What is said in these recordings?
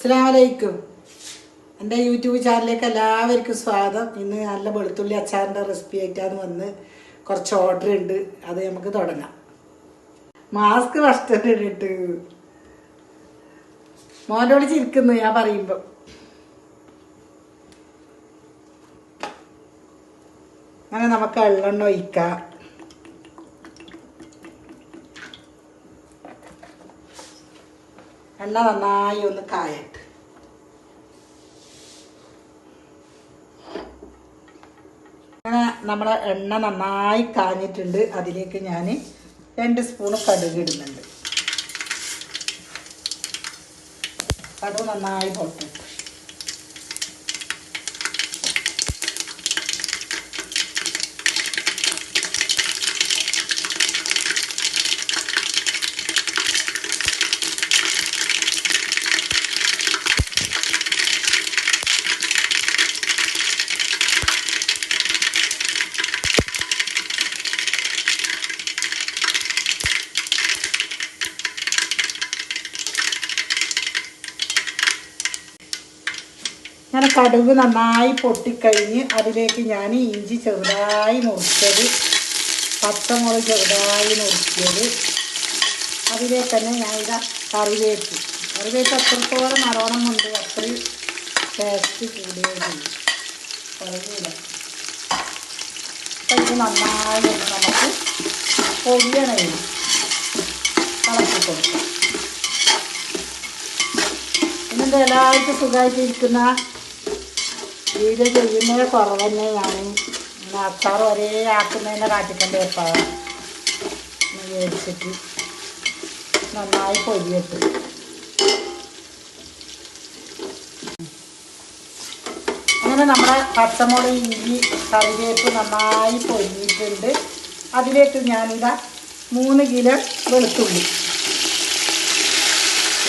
അസ്സലാമലൈക്കും. എന്റെ യൂട്യൂബ് ചാനലിലേക്ക് എല്ലാവർക്കും സ്വാഗതം. ഇന്ന് നല്ല വെളുത്തുള്ളി അച്ചാറിന്റെ റെസിപ്പി ആയിട്ടാണ് വന്ന് കുറച്ച് ഓർഡർ ഉണ്ട്. അത് നമുക്ക് തുടങ്ങാം. മാസ്ക് ഫസ്റ്റ് ഇട്ടിട്ട് മോനോട് ചിരിക്കുന്നു ഞാൻ പറയുമ്പോൾ അങ്ങനെ നമുക്ക് എള്ളെണ്ണ ഒഴിക്കാം. എണ്ണ നന്നായി ഒന്ന് കായട്ട് അങ്ങനെ നമ്മളെ എണ്ണ നന്നായി കാഞ്ഞിട്ടുണ്ട്. അതിലേക്ക് ഞാൻ രണ്ട് സ്പൂണ് കടുക് ഇടുന്നുണ്ട്. കടുക് നന്നായി പൊട്ടിട്ട് അങ്ങനെ കടുക് നന്നായി പൊട്ടിക്കഴിഞ്ഞ് അതിലേക്ക് ഞാൻ ഇഞ്ചി ചെറുതായി മുറിച്ചത് പച്ചമുളക് ചെറുതായി മുറിച്ചത്. അതിലേക്ക് തന്നെ ഞാൻ ഇതാ കറിവേപ്പ്. കറിവേപ്പ് അത്രത്തോളം നല്ലോണം ഉണ്ട് അത്രയും ടേസ്റ്റ് കൂടിയതാണ് കുറവില്ല അപ്പം ഇത് നന്നായി നമുക്ക് പൊടിയണേ. കളക്കി കൊടുക്കാം ഇന്നെന്താ എല്ലാവർക്കും സുഖമായിട്ടിരിക്കുന്ന വീഡിയോ ചെയ്യുന്നത് കുറവ് തന്നെ ഞാൻ അച്ചാർ ഒരേ ആക്കുന്നതിനെ കാട്ടിക്കൊണ്ട് വെപ്പാണ് വിചാരിച്ചിട്ട് നന്നായി പൊരിയിട്ട് അങ്ങനെ നമ്മുടെ പച്ചമുളക് ഇഞ്ചി കറിവേപ്പ് നന്നായി പൊരിഞ്ഞിട്ടുണ്ട് അതിലേക്ക് ഞാനിതാ മൂന്ന് കിലോ വെളുത്തുള്ളി.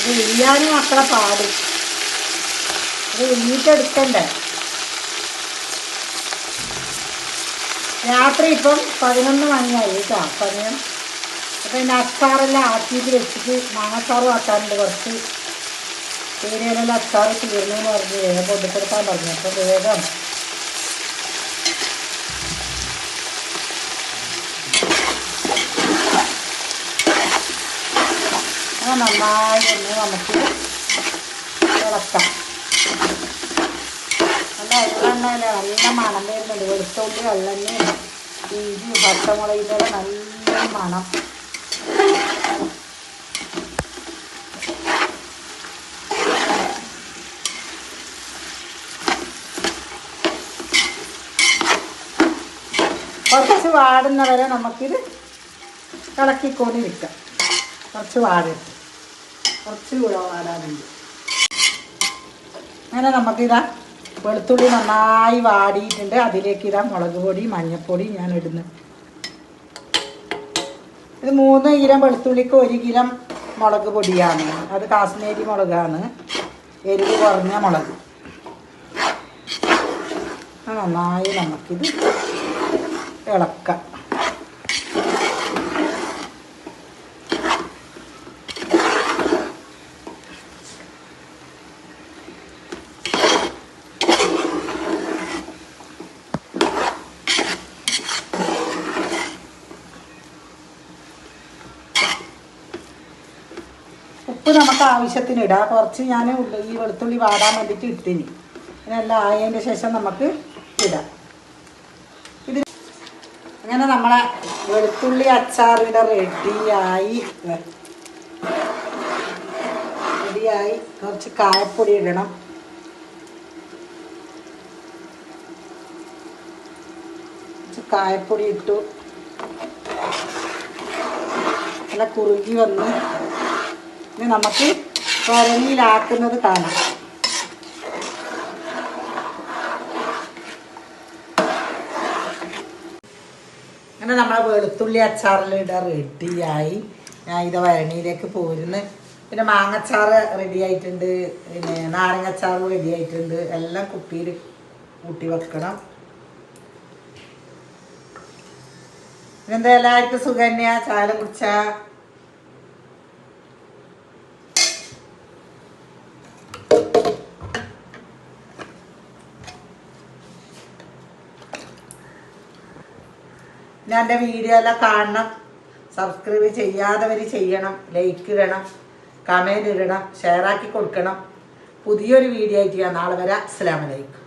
ഇത് ഇല്ലാനും അത്ര പാട്. ഇത് എണ്ണീട്ടെടുക്കണ്ടേ രാത്രി ഇപ്പം പതിനൊന്ന് മണിയായി കേട്ടോ. സമയം അപ്പം പിന്നെ അച്ചാറെല്ലാം ആക്കിയിട്ട് വെച്ചിട്ട് മാങ്ങാച്ചാറും ആക്കാറുണ്ട് കുറച്ച്. പേരുകളെല്ലാം അച്ചാറ് തീർന്നു എന്ന് പറഞ്ഞ് വേഗം കൊണ്ടുകൊടുക്കാൻ പറഞ്ഞു. അപ്പോൾ വേഗം. നന്നായി ഒന്ന് നമുക്ക് ഇളക്കാം. നല്ല എള്ളെണ്ണയില നല്ല മണം വരുന്നുണ്ട്. വെളുത്തുള്ളി എള്ളെണ്ണയും ഇഞ്ചി പച്ചമുളകിന്റെ നല്ല മണം. കുറച്ച് വാടുന്നവരെ നമുക്കിത് ഇളക്കിക്കൊണ്ടിരിക്കാം കുറച്ച് വാടരുത് കുറച്ച് കൂടെ വാടാനുണ്ട്. അങ്ങനെ നമുക്കിതാ വെളുത്തുള്ളി നന്നായി വാടിയിട്ടുണ്ട്. അതിലേക്ക് ഇതാ മുളക് പൊടി മഞ്ഞൾപ്പൊടി ഞാൻ ഇടുന്നു. ഇത് മൂന്ന് കിലോ വെളുത്തുള്ളിക്ക് ഒരു കിലോ മുളക് പൊടിയാണ്. അത് കാശ്മീരി മുളകാണ്. എരിവ് കുറഞ്ഞ മുളക്. നന്നായി നമുക്കിത് ഇളക്കാം. നമുക്ക് ആവശ്യത്തിന് ഇടാം. കുറച്ച് ഞാൻ ഈ വെളുത്തുള്ളി വാടാൻ വേണ്ടിയിട്ട് ഇട്ടിനി. ഇതെല്ലാം ആയതിന്റെ ശേഷം നമുക്ക് ഇടാം. ഇത് അങ്ങനെ നമ്മളെ വെളുത്തുള്ളി അച്ചാറിടെ റെഡിയായി. റെഡിയായി. കുറച്ച് കായപ്പൊടി ഇടണം. കുറച്ച് കായപ്പൊടി ഇട്ടു. നല്ല കുറുകി വന്ന് ഇനി നമുക്ക് വരണിയിലാക്കുന്നത് കാണാം. അങ്ങനെ നമ്മളെ വെളുത്തുള്ളി അച്ചാറിലിട റെഡിയായി ഞാൻ ഇത് വരണിയിലേക്ക് പോരുന്നു. പിന്നെ മാങ്ങച്ചാറ് റെഡി ആയിട്ടുണ്ട്. പിന്നെ നാരങ്ങച്ചാറ് റെഡി ആയിട്ടുണ്ട്. എല്ലാം കുപ്പിയിൽ കൂട്ടി വെക്കണം. പിന്നെന്താ? എല്ലാവർക്കും സുഖന്യ ചാല കുടിച്ചാ? പിന്നെ എന്റെ വീഡിയോ എല്ലാം കാണണം. സബ്സ്ക്രൈബ് ചെയ്യാത്തവർ ചെയ്യണം. ലൈക്ക് ഇടണം. കമന്റ് ഇടണം. ഷെയറാക്കി കൊടുക്കണം. പുതിയൊരു വീഡിയോ ആയിട്ട് ഞാൻ നാളെ വരാം. അസ്സലാമലൈക്കും